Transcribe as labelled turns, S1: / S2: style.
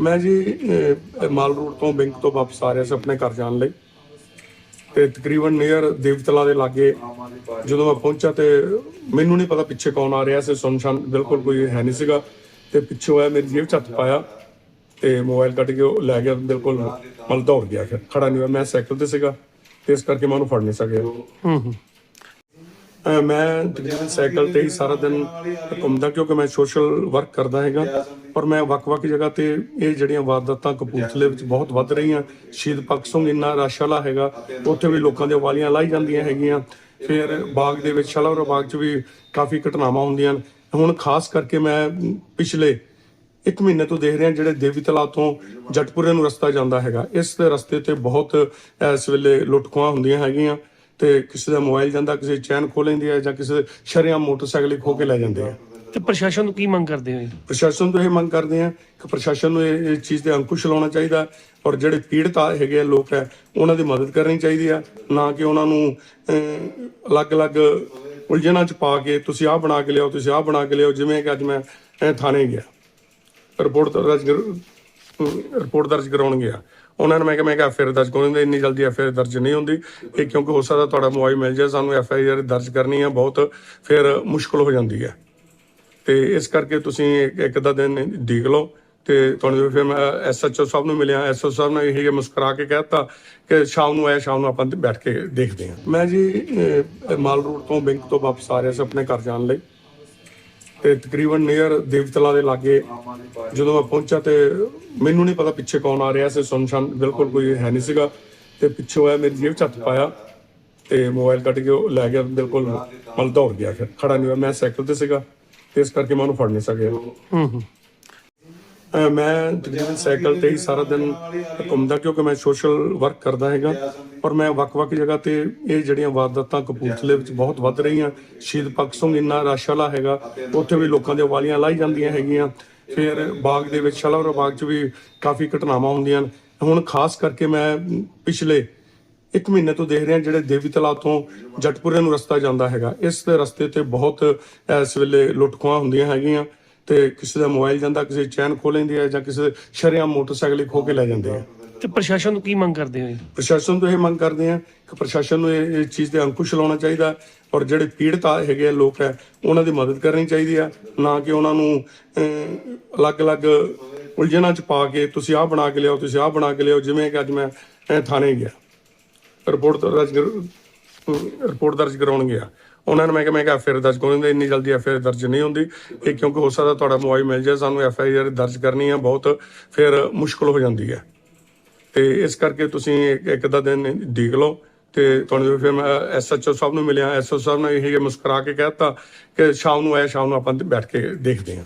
S1: ਮੈਂ ਜੀ ਅਹ, ਮਾਲ ਰੋਡ ਤੋਂ ਬੈਂਕ ਤੋਂ ਵਾਪਸ ਆ ਰਿਹਾ ਸੀ ਆਪਣੇ ਘਰ ਜਾਣ ਲਈ। ਤੇ ਤਕਰੀਬਨ ਨੀਅਰ ਦੇਵਤਲਾ ਦੇ ਲਾਗੇ ਜਦੋਂ ਮੈਂ ਪਹੁੰਚਾ ਤੇ ਮੈਨੂੰ ਨਹੀਂ ਪਤਾ ਪਿੱਛੇ ਕੌਣ ਆ ਰਿਹਾ ਸੀ ਸੁਨਸ਼ਾਨ ਬਿਲਕੁਲ ਕੋਈ ਹੈ ਨਹੀਂ ਸੀਗਾ। ਤੇ ਪਿੱਛੋਂ ਆਇਆ ਮੇਰੀ ਜੇਬ 'ਚ ਪਾਇਆ ਤੇ ਮੋਬਾਈਲ ਕੱਢ ਕੇ ਉਹ ਲੈ ਗਿਆ ਬਿਲਕੁਲ ਮਲ ਦੌੜ ਗਿਆ ਫਿਰ ਖੜਾ ਨਹੀਂ ਹੋਇਆ। ਮੈਂ ਸਾਈਕਲ ਤੇ ਸੀਗਾ ਤੇ ਇਸ ਕਰਕੇ ਮੈਂ ਉਹਨੂੰ ਫੜ ਨਹੀਂ ਸਕਿਆ।
S2: ਹੂੰ ਹੂੰ।
S1: ਮੈਂ ਤਕਰੀਬਨ ਸਾਈਕਲ ਤੇ ਹੀ ਸਾਰਾ ਦਿਨ ਘੁੰਮਦਾ, ਕਿਉਂਕਿ ਮੈਂ ਸੋਸ਼ਲ ਵਰਕ ਕਰਦਾ ਹੈਗਾ। ਪਰ ਮੈਂ ਵੱਖ-ਵੱਖ ਜਗ੍ਹਾ ਤੇ ਇਹ ਜਿਹੜੀਆਂ ਵਾਰਦਾਤਾਂ ਕਪੂਰਥਲੇ ਵਿੱਚ ਬਹੁਤ ਵੱਧ ਰਹੀਆਂ, ਸ਼ਹੀਦ ਭਗਤ ਸਿੰਘ ਇੰਨਾ ਰਸ਼ ਵਾਲਾ ਹੈਗਾ, ਉੱਥੇ ਵੀ ਲੋਕਾਂ ਦੀਆਂ ਵਾਲੀਆਂ ਲਾਈ ਜਾਂਦੀਆਂ ਹੈਗੀਆਂ। ਫਿਰ ਬਾਗ ਦੇ ਵਿੱਚ, ਸ਼ਲਾਵਰ ਬਾਗ 'ਚ ਵੀ ਕਾਫੀ ਘਟਨਾਵਾਂ ਹੁੰਦੀਆਂ ਨੇ। ਹੁਣ ਖਾਸ ਕਰਕੇ ਮੈਂ ਪਿਛਲੇ ਇੱਕ ਮਹੀਨੇ ਤੋਂ ਦੇਖ ਰਿਹਾ ਜਿਹੜੇ ਦੇਵੀ ਤਲਾਬ ਤੋਂ ਜਟਪੁਰੇ ਨੂੰ ਰਸਤਾ ਜਾਂਦਾ ਹੈਗਾ। ਇਸ ਰਸਤੇ ਤੇ ਬਹੁਤ ਇਸ ਵੇਲੇ ਲੁੱਟਖੋਆਂ ਹੁੰਦੀਆਂ ਹੈਗੀਆਂ। ਤੇ ਕਿਸੇ ਦਾ ਮੋਬਾਈਲ ਜਾਂਦਾ ਕਿਸੇ ਦੀ ਚੈਨ ਖੋਹ ਲੈਂਦੀ ਹੈ ਜਾਂ ਕਿਸੇ ਦੇ ਸ਼ਰੇਆਮ ਮੋਟਰਸਾਈਕਲ ਹੀ ਖੋ ਕੇ ਲੈ ਜਾਂਦੇ ਆ।
S2: ਤੇ ਪ੍ਰਸ਼ਾਸਨ ਨੂੰ ਕੀ ਮੰਗ ਕਰਦੇ ਹੋ?
S1: ਪ੍ਰਸ਼ਾਸਨ ਤੋਂ ਇਹ ਮੰਗ ਕਰਦੇ ਆ ਕਿ ਪ੍ਰਸ਼ਾਸਨ ਨੂੰ ਇਹ ਇਹ ਚੀਜ਼ ਤੇ ਅੰਕੁਸ਼ ਲਾਉਣਾ ਚਾਹੀਦਾ ਔਰ ਜਿਹੜੇ ਪੀੜਤ ਆ ਹੈਗੇ ਆ ਲੋਕ ਹੈ ਉਹਨਾਂ ਦੀ ਮਦਦ ਕਰਨੀ ਚਾਹੀਦੀ ਆ ਨਾ ਕਿ ਉਹਨਾਂ ਨੂੰ ਅਹ, ਅਲੱਗ-ਅਲੱਗ ਉਲਝਣਾਂ ਚ ਪਾ ਕੇ ਤੁਸੀਂ ਆਹ ਬਣਾ ਕੇ ਲਿਆਓ ਤੁਸੀਂ ਆਹ ਬਣਾ ਕੇ ਲਿਆਓ ਜਿਵੇਂ ਕਿ ਅੱਜ ਮੈਂ ਅਹ, ਥਾਣੇ ਗਿਆ। ਰਿਪੋਰਟ ਦਰਜ ਕਰ- ਰਿਪੋਰਟ ਦਰਜ ਕਰਾਉਣ ਗਿਆ। ਉਹਨਾਂ ਨੇ ਮੈਂ ਕਿਹਾ ਮੈਂ ਕਿਹਾ ਐਫਆਈਆਰ ਦਰਜ ਕਰਾਉਣੀ ਇੰਨੀ ਜਲਦੀ ਐਫਆਈਆਰ ਦਰਜ ਨਹੀਂ ਹੁੰਦੀ। ਇਹ ਕਿਉਂਕਿ ਹੋ ਸਕਦਾ ਤੁਹਾਡਾ ਮੋਬਾਈਲ ਮਿਲ ਜਾਏ, ਸਾਨੂੰ ਐਫਆਈਆਰ ਦਰਜ ਕਰਨੀ ਆ, ਬਹੁਤ ਫਿਰ ਮੁਸ਼ਕਲ ਹੋ ਜਾਂਦੀ ਹੈ। ਤੇ ਇਸ ਕਰਕੇ ਤੁਸੀਂ ਇੱਕ- ਇੱਕ ਦਾ ਦਿਨ ਦੇਖ ਲਓ ਤੇ ਤੁਹਾਨੂੰ ਫਿਰ ਮੈਂ ਐਸਐਚਓ ਸਾਹਿਬ ਨੂੰ ਮਿਲਿਆ ਐਸਓ ਸਾਹਿਬ ਨੇ ਇਹ ਮੁਸਕਰਾ ਕੇ ਕਹਿਤਾ ਕਿ ਸ਼ਾਮ ਨੂੰ ਆਇਆ, ਸ਼ਾਮ ਨੂੰ ਆਪਾਂ ਬੈਠ ਕੇ ਦੇਖਦੇ ਹਾਂ। ਮੈਂ ਜੀ ਮਾਲ ਰੋਡ ਤੋਂ, ਬੈਂਕ ਤੋਂ ਵਾਪਸ ਆ ਰਿਹਾ ਸੀ ਆਪਣੇ ਘਰ ਜਾਣ ਲਈ। ਤੇ ਤਕਰੀਬਨ ਨੀਅਰ ਦੇਵਤਲਾ ਦੇ ਲਾਗੇ ਜਦੋਂ ਮੈਂ ਪਹੁੰਚਾ ਤੇ ਮੈਨੂੰ ਨਹੀਂ ਪਤਾ ਪਿੱਛੇ ਕੌਣ ਆ ਰਿਹਾ ਸੀ ਸੁਨਸ਼ਾਨ ਬਿਲਕੁਲ ਕੋਈ ਹੈ ਨਹੀਂ ਸੀਗਾ। ਤੇ ਪਿੱਛੇ ਹੋਇਆ ਮੇਰੀ ਜੇਬ 'ਚ ਹੱਥ ਪਾਇਆ ਤੇ ਮੋਬਾਈਲ ਕੱਢ ਕੇ ਲੈ ਗਿਆ, ਬਿਲਕੁਲ ਮਲ ਦੌੜ ਗਿਆ, ਫਿਰ ਖੜਾ ਨਹੀਂ ਹੋਇਆ। ਮੈਂ ਸਾਈਕਲ ਤੇ ਸੀਗਾ, ਤੇ ਇਸ ਕਰਕੇ ਮੈਂ ਉਹਨੂੰ ਫੜ ਨਹੀਂ ਸਕਿਆ।
S2: ਹੂੰ ਹੂੰ।
S1: ਮੈਂ ਤਕਰੀਬਨ ਸਾਈਕਲ ਤੇ ਹੀ ਸਾਰਾ ਦਿਨ ਘੁੰਮਦਾ, ਕਿਉਂਕਿ ਮੈਂ ਸੋਸ਼ਲ ਵਰਕ ਕਰਦਾ ਹੈਗਾ। ਪਰ ਮੈਂ ਵੱਖ-ਵੱਖ ਜਗ੍ਹਾ ਤੇ ਇਹ ਜਿਹੜੀਆਂ ਵਾਰਦਾਤਾਂ ਕਪੂਰਥਲੇ ਵਿੱਚ ਬਹੁਤ ਵੱਧ ਰਹੀਆਂ, ਸ਼ਹੀਦ ਭਗਤ ਸਿੰਘ ਇੰਨਾ ਰਸ਼ ਵਾਲਾ ਹੈਗਾ, ਉੱਥੇ ਵੀ ਲੋਕਾਂ ਦੀਆਂ ਵਾਲੀਆਂ ਲਾਈ ਜਾਂਦੀਆਂ ਹੈਗੀਆਂ। ਫਿਰ ਬਾਗ ਦੇ ਵਿੱਚ, ਸ਼ਲਾਵਰ ਬਾਗ 'ਚ ਵੀ ਕਾਫੀ ਘਟਨਾਵਾਂ ਹੁੰਦੀਆਂ ਨੇ। ਹੁਣ ਖਾਸ ਕਰਕੇ ਮੈਂ ਪਿਛਲੇ ਇੱਕ ਮਹੀਨੇ ਤੋਂ ਦੇਖ ਰਿਹਾ ਜਿਹੜੇ ਦੇਵੀ ਤਲਾ ਤੋਂ ਜਟਪੁਰੇ ਨੂੰ ਰਸਤਾ ਜਾਂਦਾ ਹੈਗਾ, ਇਸ ਰਸਤੇ ਤੇ ਬਹੁਤ, ਇਸ ਵੇਲੇ ਲੁੱਟਖੋਆਂ ਹੁੰਦੀਆਂ ਹੈਗੀਆਂ। ਤੇ ਕਿਸੇ ਦਾ ਮੋਬਾਈਲ ਜਾਂਦਾ ਕਿਸੇ ਦੀ ਚੈਨ ਖੋਹ ਲੈਂਦੀ ਹੈ ਜਾਂ ਕਿਸੇ ਦੇ ਸ਼ਰੇਆਮ ਮੋਟਰਸਾਈਕਲ ਹੀ ਖੋ ਕੇ ਲੈ ਜਾਂਦੇ ਆ।
S2: ਤੇ ਪ੍ਰਸ਼ਾਸਨ ਨੂੰ ਕੀ ਮੰਗ ਕਰਦੇ ਹੋ? ਜੀ? ਪ੍ਰਸ਼ਾਸਨ
S1: ਤੋਂ ਇਹ ਮੰਗ ਕਰਦੇ ਆ ਕਿ ਪ੍ਰਸ਼ਾਸਨ ਨੂੰ ਇਹ ਇਹ ਚੀਜ਼ ਤੇ ਅੰਕੁਸ਼ ਲਾਉਣਾ ਚਾਹੀਦਾ ਔਰ ਜਿਹੜੇ ਪੀੜਤ ਆ ਹੈਗੇ ਆ ਲੋਕ ਹੈ ਉਹਨਾਂ ਦੀ ਮਦਦ ਕਰਨੀ ਚਾਹੀਦੀ ਆ ਨਾ ਕਿ ਉਹਨਾਂ ਨੂੰ ਅਹ, ਅਲੱਗ-ਅਲੱਗ ਉਲਝਣਾਂ ਚ ਪਾ ਕੇ ਤੁਸੀਂ ਆਹ ਬਣਾ ਕੇ ਲਿਆਓ ਤੁਸੀਂ ਆਹ ਬਣਾ ਕੇ ਲਿਆਓ ਜਿਵੇਂ ਕਿ ਅੱਜ ਮੈਂ ਅਹ, ਥਾਣੇ ਗਿਆ। ਰਿਪੋਰਟ ਦਰਜ ਕਰ- ਰਿਪੋਰਟ ਦਰਜ ਕਰਾਉਣ ਗਿਆ। ਉਹਨਾਂ ਨੂੰ ਮੈਂ ਕਿਹਾ ਮੈਂ ਕਿਹਾ ਐਫਆਈਆਰ ਦਰਜ ਕਰਾਉਣੀ ਇੰਨੀ ਜਲਦੀ ਐਫਆਈਆਰ ਦਰਜ ਨਹੀਂ ਹੁੰਦੀ। ਇਹ ਕਿਉਂਕਿ ਹੋ ਸਕਦਾ ਤੁਹਾਡਾ ਮੋਬਾਈਲ ਮਿਲ ਜਾਏ, ਸਾਨੂੰ ਐਫਆਈਆਰ ਦਰਜ ਕਰਨੀ ਆ, ਬਹੁਤ ਫਿਰ ਮੁਸ਼ਕਲ ਹੋ ਜਾਂਦੀ ਹੈ। ਤੇ ਇਸ ਕਰਕੇ ਤੁਸੀਂ ਇੱਕ- ਇੱਕ ਦਾ ਦਿਨ ਦੇਖ ਲਓ ਤੇ ਤੁਹਾਨੂੰ ਫਿਰ ਮੈਂ ਐਸਐਚਓ ਸਾਹਿਬ ਨੂੰ ਮਿਲਿਆ ਐਸਓ ਸਾਹਿਬ ਨੇ ਇਹ ਮੁਸਕਰਾ ਕੇ ਕਹਿਤਾ ਕਿ ਸ਼ਾਮ ਨੂੰ ਆਇਆ, ਸ਼ਾਮ ਨੂੰ ਆਪਾਂ ਬੈਠ ਕੇ ਦੇਖਦੇ ਹਾਂ।